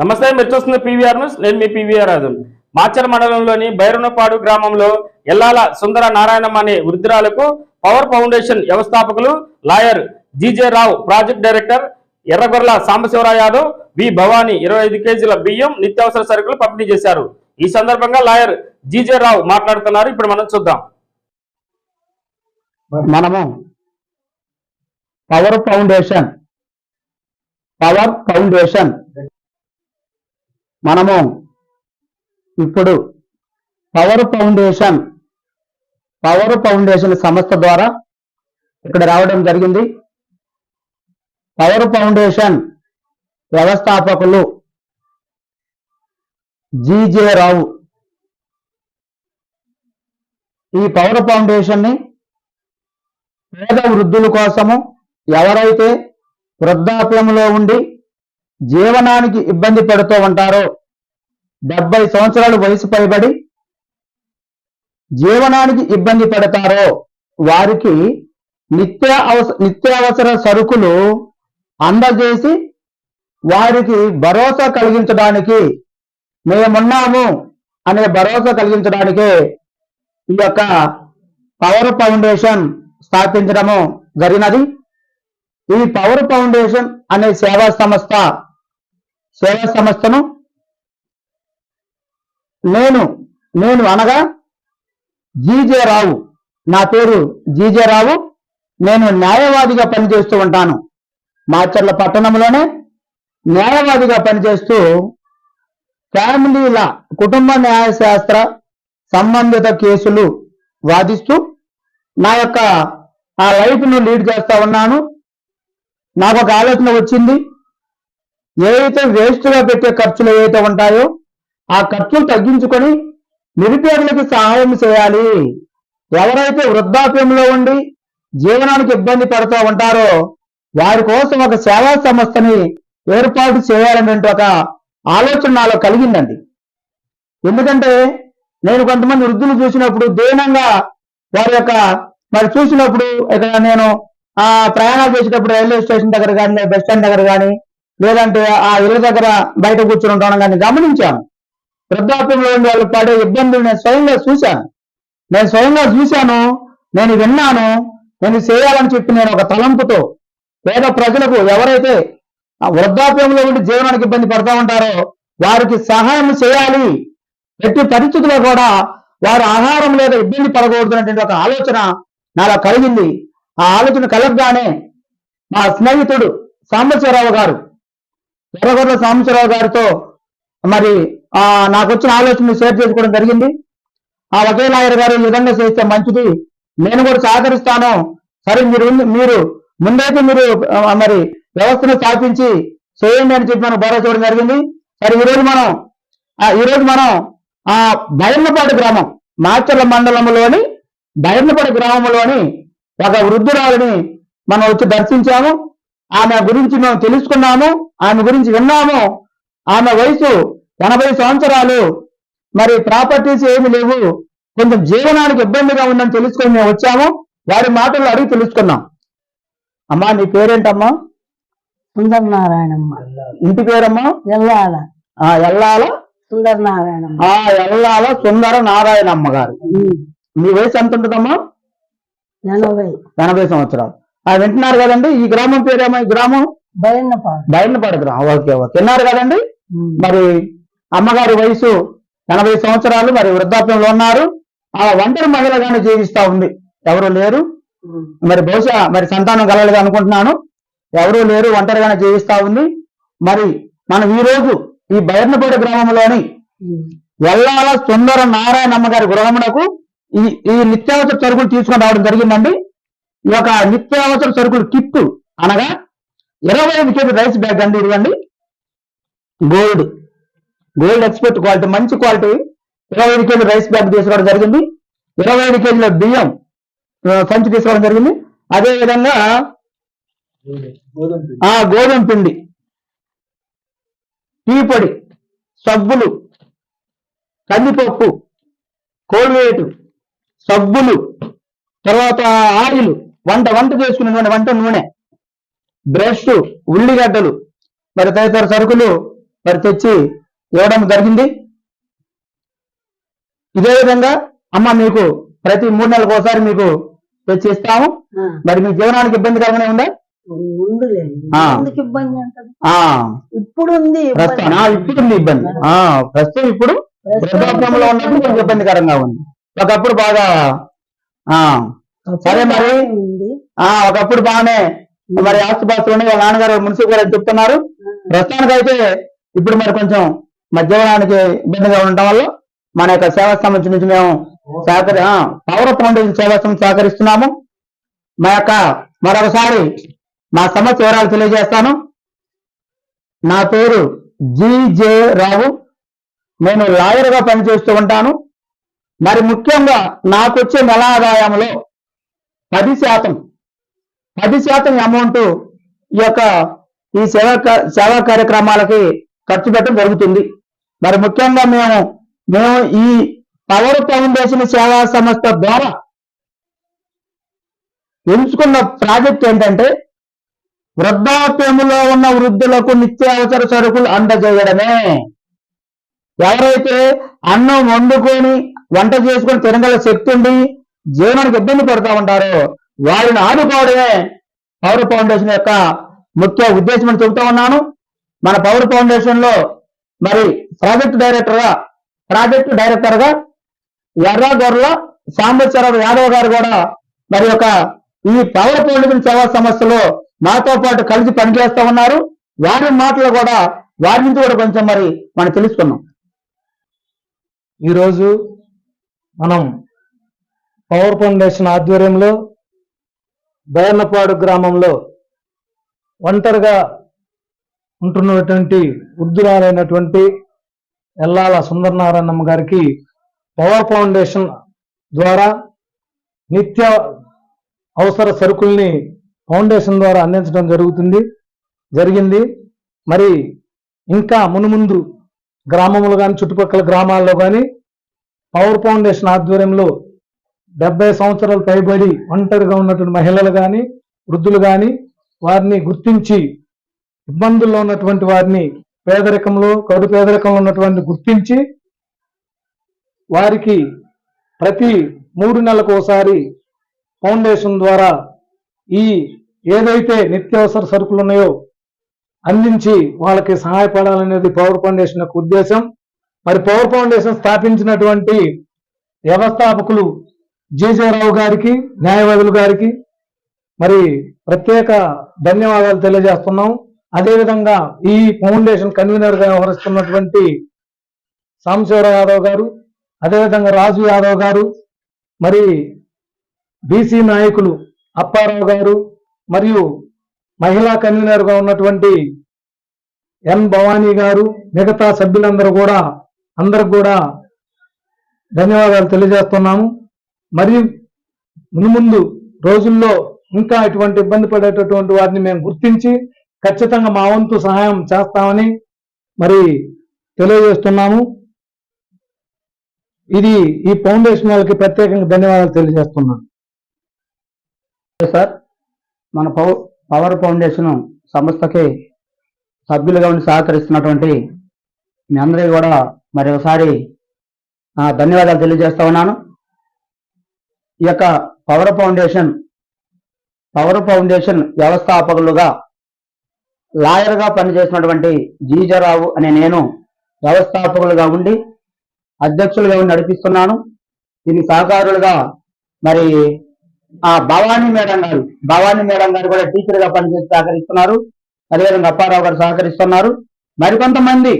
నమస్తే మీరు చూస్తున్న పీవీఆర్ న్యూస్. నేను మీ పీవీఆర్ రాజు. మాచర్ మండలంలోని బైరునపాడు గ్రామంలో ఎల్లాల సుందర నారాయణం అనే వృద్ధురాలకు పవర్ ఫౌండేషన్ వ్యవస్థాపకులు lawyer GJ Rao project director Erragorla Sambasivarao Yadav V Bhavani ఇరవై ఐదు కేజీల బియ్యం నిత్యావసర సరుకులు పంపిణీ చేశారు. ఈ సందర్భంగా లాయర్ జీజే రావు మాట్లాడుతున్నారు. ఇప్పుడు మనం చూద్దాం. మనము పవర్ ఫౌండేషన్ పవర్ ఫౌండేషన్. మనము ఇప్పుడు పవర్ ఫౌండేషన్ పవర్ ఫౌండేషన్ సంస్థ ద్వారా ఇక్కడ రావడం జరిగింది. పవర్ ఫౌండేషన్ వ్యవస్థాపకులు జీజే రావు. ఈ పవర్ ఫౌండేషన్ని పేద వృద్ధుల కోసము ఎవరైతే వృద్ధాప్యంలో ఉండి జీవనానికి ఇబ్బంది పడుతూ ఉంటారో డెబ్బై సంవత్సరాలు వయసు పైబడి జీవనానికి ఇబ్బంది పడతారో వారికి నిత్య అవస నిత్యావసర సరుకులు అందజేసి వారికి భరోసా కలిగించడానికి మేమున్నాము అనే భరోసా కలిగించడానికే ఈ యొక్క పవర్ ఫౌండేషన్ స్థాపించడము జరిగినది. ఈ పవర్ ఫౌండేషన్ అనే సేవా సంస్థ సేవా సంస్థను నేను నేను అనగా జీజే రావు. నా పేరు జీజే రావు. నేను న్యాయవాదిగా పనిచేస్తూ ఉంటాను. మాచర్ల పట్టణంలోనే న్యాయవాదిగా పనిచేస్తూ ఫ్యామిలీల కుటుంబ న్యాయశాస్త్ర సంబంధిత కేసులు వాదిస్తూ నా యొక్క ఆ లైఫ్ను లీడ్ చేస్తా ఉన్నాను. నాకు ఒక ఆలోచన వచ్చింది. ఏవైతే వేస్ట్గా పెట్టే ఖర్చులు ఏవైతే ఉంటాయో ఆ ఖర్చులు తగ్గించుకొని నిరుపేదలకు సహాయం చేయాలి. ఎవరైతే వృద్ధాప్యంలో ఉండి జీవనానికి ఇబ్బంది పడుతూ ఉంటారో వారి కోసం ఒక సేవా సంస్థని ఏర్పాటు చేయాలనేటువంటి ఒక ఆలోచన నాలో కలిగిందండి. ఎందుకంటే నేను కొంతమంది వృద్ధులు చూసినప్పుడు దీనంగా వారి యొక్క మరి చూసినప్పుడు ఇక్కడ నేను ఆ ప్రయాణాలు చేసేటప్పుడు రైల్వే స్టేషన్ దగ్గర కానీ బస్ స్టాండ్ దగ్గర కానీ లేదంటే ఆ ఇళ్ళ దగ్గర బయట కూర్చుని ఉండడం కానీ గమనించాను. వృద్ధాప్యంలో ఉండే వాళ్ళు పడే ఇబ్బందులు నేను స్వయంగా చూశాను. నేను స్వయంగా చూశాను నేను విన్నాను నేను చేయాలని చెప్పి నేను ఒక తలంపుతో పేద ప్రజలకు ఎవరైతే ఆ వృద్ధాప్యంలో ఉండి జీవనానికి ఇబ్బంది పడుతూ ఉంటారో వారికి సహాయం చేయాలి ఎట్టి పరిస్థితుల్లో కూడా వారు ఆహారం లేదా ఇబ్బంది పడకూడదు అనేటువంటి ఒక ఆలోచన నాలో కలిగింది. ఆ ఆలోచన కలగగానే మా స్నేహితుడు సాంబశివరావు గారు ఎర్రగొర్ర సాంబశివరావు గారితో మరి ఆ నాకు వచ్చిన ఆలోచన షేర్ చేసుకోవడం జరిగింది. ఆ ఒకే లాయర్ గారు ఈ విధంగా చేస్తే మంచిది. నేను కూడా సహకరిస్తాను. సరే మీరు మీరు ముందైతే మీరు మరి వ్యవస్థను స్థాపించి చేయండి అని చెప్పి మనం భరోసా చూడడం జరిగింది. సరే ఈ రోజు మనం ఆ, మనం ఆ బయర్నపాడు గ్రామం మాచర్ల మండలంలోని బయర్నపాడు గ్రామంలోని ఒక వృద్ధురాలిని మనం వచ్చి దర్శించాము. ఆమె గురించి మేము తెలుసుకున్నాము ఆమె గురించి విన్నాము. ఆమె వయసు ఎనభై సంవత్సరాలు. మరి ప్రాపర్టీస్ ఏమి లేవు. కొంచెం జీవనానికి ఇబ్బందిగా ఉందని తెలుసుకొని మేము వచ్చాము. వారి మాటలు అడిగి తెలుసుకున్నాం. అమ్మా నీ పేరేంటమ్మా? సుందర నారాయణమ్మ ఇంటి పేరమ్మా? ఎల్లాల. ఎల్లాల? సుందర నారాయణమ్మ ఆ ఎల్లాల సుందర నారాయణమ్మ గారు మీ వయసు ఎంత ఉంటుందమ్మా ఎనభై. ఎనభై సంవత్సరాలు. వింటున్నారు కదండి? ఈ గ్రామం పేరేమో ఈ గ్రామం? బయన్నపాడు గ్రామం. Okay okay. విన్నారు కదండి? మరి అమ్మగారి వయసు ఎనభై సంవత్సరాలు మరి వృద్ధాప్యంలో ఉన్నారు. ఆ ఒంటరి మహిళగానే జీవిస్తా ఉంది. ఎవరు లేరు? మరి బహుశా మరి సంతానం కలగలేదు అనుకుంటున్నాను. ఎవరూ లేరు ఒంటరిగానే జీవిస్తా ఉంది. మరి మనం ఈ రోజు ఈ బైర్నపేట గ్రామంలోని ఎల్లాల సుందర నారాయణమ్మ గారి గృహమునకు ఈ ఈ నిత్యావసర సరుకులు తీసుకొని రావడం జరిగిందండి. ఈ యొక్క నిత్యావసర సరుకులు కిట్టు అనగా ఇరవై ఐదు కేజీ రైస్ బ్యాగ్ అండి ఇదిగండి. గోల్డ్. గోల్డ్ ఎక్స్పెక్ట్ క్వాలిటీ మంచి క్వాలిటీ. ఇరవై ఐదు కేజీ రైస్ బ్యాగ్ తీసుకోవడం జరిగింది. ఇరవై ఐదు కేజీల బియ్యం సంచి తీసుకోవడం జరిగింది. అదే విధంగా ఆ గోధుమ పిండి టీ పొడి సబ్బులు కందిపప్పు కోల్గేటు సబ్బులు తర్వాత ఆయిలు వంట వంట చేసుకునే వంట నూనె. బ్రష్ ఉల్లిగడ్డలు మరి తదితర సరుకులు మరి తెచ్చి ఇవ్వడం జరిగింది. ఇదే విధంగా అమ్మ మీకు ప్రతి మూడు నెలలకు ఒకసారి మీకు తెచ్చి ఇస్తాము. మరి మీ జీవనానికి ఇబ్బందికరంగానే ఉందా? ఇప్పుడు ఇప్పుడు ఇబ్బంది ప్రస్తుతం ఇప్పుడు వృద్ధాప్యంలో ఉన్నప్పుడు కొంచెం ఇబ్బందికరంగా ఉంది. ఒకప్పుడు బాగా ఆ సరే మరి. ఆ ఒకప్పుడు బాగానే మరి ఆస్తుపాస్తులు వాళ్ళ నాన్నగారు మున్సిపల్ గారు చెప్తున్నారు. ప్రస్తుతానికి అయితే ఇప్పుడు మరి కొంచెం మధ్యవనానికి ఇబ్బందిగా ఉండటం వల్ల మన యొక్క సేవా సంస్థ నుంచి మేము సహకరి పౌర ఫౌండేషన్ సేవా సంస్థ సహకరిస్తున్నాము. మా యొక్క మరొకసారి మా సమస్య వివరాలు తెలియజేస్తాను. నా పేరు జే రావు. నేను లాయర్గా పనిచేస్తూ ఉంటాను. మరి ముఖ్యంగా నాకు వచ్చే నెల ఆదాయంలో పది శాతం. పది శాతం అమౌంట్ ఈ యొక్క ఈ సేవా సేవా కార్యక్రమాలకి ఖర్చు పెట్టడం జరుగుతుంది. మరి ముఖ్యంగా మేము మేము ఈ పవర్ ఫౌండేషన్ సేవా సంస్థ ద్వారా ఎంచుకున్న ప్రాజెక్ట్ ఏంటంటే వృద్ధాప్యములో ఉన్న వృద్ధులకు నిత్యావసర సరుకులు అందజేయడమే. ఎవరైతే అన్నం వండుకొని వంట చేసుకొని తినగల శక్తి ఉండి జీవనానికి ఇబ్బంది పడుతూ ఉంటారో. వారిని ఆదుకోవడమే పవర్ ఫౌండేషన్ యొక్క ముఖ్య ఉద్దేశం అని చెబుతా ఉన్నాను. మన పవర్ ఫౌండేషన్లో మరి ప్రాజెక్ట్ డైరెక్టర్గా ప్రాజెక్ట్ డైరెక్టర్గా ఎర్రగొర్ల సాంబశ్వరరావు యాదవ్ గారు కూడా మరి ఒక ఈ పవర్ ఫౌండేషన్ సేవా సంస్థలో మాతో పాటు కలిసి పనిచేస్తూ ఉన్నారు. వారి మాటలు కూడా వారి నుంచి కూడా కొంచెం మరి మనం తెలుసుకున్నాం ఈరోజు మనం పవర్ ఫౌండేషన్ ఆధ్వర్యంలో బయర్నపాడు గ్రామంలో ఒంటరిగా ఉంటున్నటువంటి వృద్ధురాలైనటువంటి ఎల్లాల సుందరనారాయణమ్మ గారికి పవర్ ఫౌండేషన్ ద్వారా నిత్య అవసర సరుకుల్ని ఫౌండేషన్ ద్వారా అందించడం జరుగుతుంది జరిగింది. మరి ఇంకా మునుముందు గ్రామంలో కానీ చుట్టుపక్కల గ్రామాల్లో కానీ పవర్ ఫౌండేషన్ ఆధ్వర్యంలో డెబ్బై సంవత్సరాలు పైబడి ఒంటరిగా ఉన్నటువంటి మహిళలు కానీ వృద్ధులు కానీ వారిని గుర్తించి ఇబ్బందుల్లో ఉన్నటువంటి వారిని పేదరికంలో కడు పేదరికంలో ఉన్నటువంటి గుర్తించి వారికి ప్రతి మూడు నెలలకు ఒకసారి ఫౌండేషన్ ద్వారా ఈ ఏదైతే నిత్యావసర సరుకులు ఉన్నాయో అందించి వాళ్ళకి సహాయపడాలనేది పవర్ ఫౌండేషన్ యొక్క ఉద్దేశం. మరి పవర్ ఫౌండేషన్ స్థాపించినటువంటి వ్యవస్థాపకులు జేజే గారికి న్యాయవాదులు గారికి మరి ప్రత్యేక ధన్యవాదాలు తెలియజేస్తున్నాం. అదేవిధంగా ఈ ఫౌండేషన్ కన్వీనర్గా వ్యవహరిస్తున్నటువంటి సాంశివరావు యాదవ్ గారు అదేవిధంగా రాజు యాదవ్ గారు మరి బీసీ నాయకులు అప్పారావు గారు మరియు మహిళా కన్వీనర్గా ఉన్నటువంటి ఎన్ భవానీ గారు మిగతా సభ్యులందరూ కూడా అందరికి కూడా ధన్యవాదాలు తెలియజేస్తున్నాము. మరి మునుముందు రోజుల్లో ఇంకా ఇటువంటి ఇబ్బంది పడేటటువంటి వారిని మేము గుర్తించి ఖచ్చితంగా మా వంతు సహాయం చేస్తామని మరి తెలియజేస్తున్నాము. ఇది ఈ ఫౌండేషన్ వాళ్ళకి ప్రత్యేకంగా ధన్యవాదాలు తెలియజేస్తున్నాను. సార్ మన పవర్ ఫౌండేషన్ సంస్థకి సభ్యులుగా ఉండి సహకరిస్తున్నటువంటి మీ అందరికీ కూడా మరొకసారి ధన్యవాదాలు తెలియజేస్తా ఉన్నాను. ఈ యొక్క పవర్ ఫౌండేషన్ పవర్ ఫౌండేషన్ వ్యవస్థాపకులుగా లాయర్గా పనిచేసినటువంటి జీజరావు అనే నేను వ్యవస్థాపకులుగా ఉండి అధ్యక్షులుగా ఉండి నడిపిస్తున్నాను. దీనికి సహకారులుగా మరి ఆ భవానీ మేడం గారు భవానీ మేడం గారు కూడా టీచర్గా పనిచేసి సహకరిస్తున్నారు. అదేవిధంగా అప్పారావు గారు సహకరిస్తున్నారు. మరికొంతమంది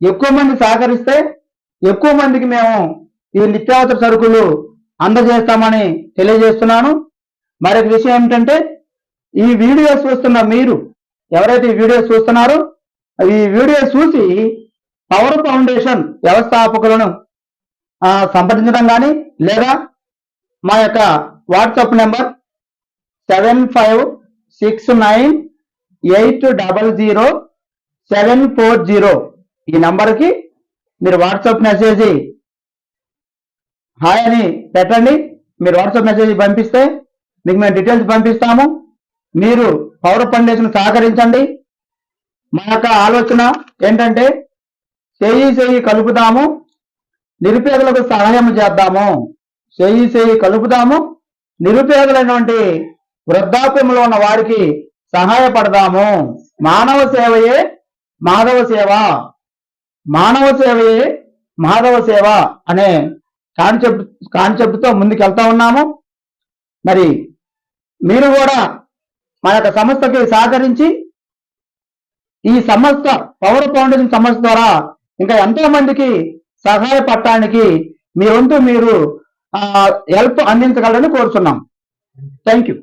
ఎక్కువ మంది సహకరిస్తే ఎక్కువ మందికి మేము ఈ నిత్యావసర సరుకులు అందజేస్తామని తెలియజేస్తున్నాను. మరొక విషయం ఏమిటంటే ఈ వీడియోస్ చూస్తున్న మీరు ఎవరైతే ఈ వీడియోస్ చూస్తున్నారో ఈ వీడియోస్ చూసి పవర్ ఫౌండేషన్ వ్యవస్థాపకులను సంప్రదించడం కానీ లేదా మా యొక్క WhatsApp number seven five six nine eight double zero seven four zero ఈ నంబర్కి మీరు వాట్సాప్ మెసేజ్ హాయ్ అని పెట్టండి. మీరు వాట్సాప్ మెసేజ్ పంపిస్తే మీకు మేము డీటెయిల్స్ పంపిస్తాము. మీరు పవర్ ఫౌండేషన్ సహకరించండి. మా యొక్క ఆలోచన ఏంటంటే చేయి చేయి కలుపుదాము. నిరుపేదలకు సహాయం చేద్దాము. చేయి చేయి కలుపుదాము. నిరుపేదలైనటువంటి వృద్ధాప్యంలో ఉన్న వారికి సహాయపడదాము. మానవ సేవయే మాధవ సేవ. మానవ సేవయే మాధవ సేవ అనే కాన్సెప్ట్ కాన్సెప్ట్తో ముందుకు ఉన్నాము. మరి మీరు కూడా మన యొక్క సంస్థకి సహకరించి ఈ సంస్థ పవర్ ఫౌండేషన్ సంస్థ ద్వారా ఇంకా ఎంతో మందికి సహాయపడటానికి మీ వంతు మీరు హెల్ప్ అందించగలరని కోరుతున్నాం థ్యాంక్ యూ.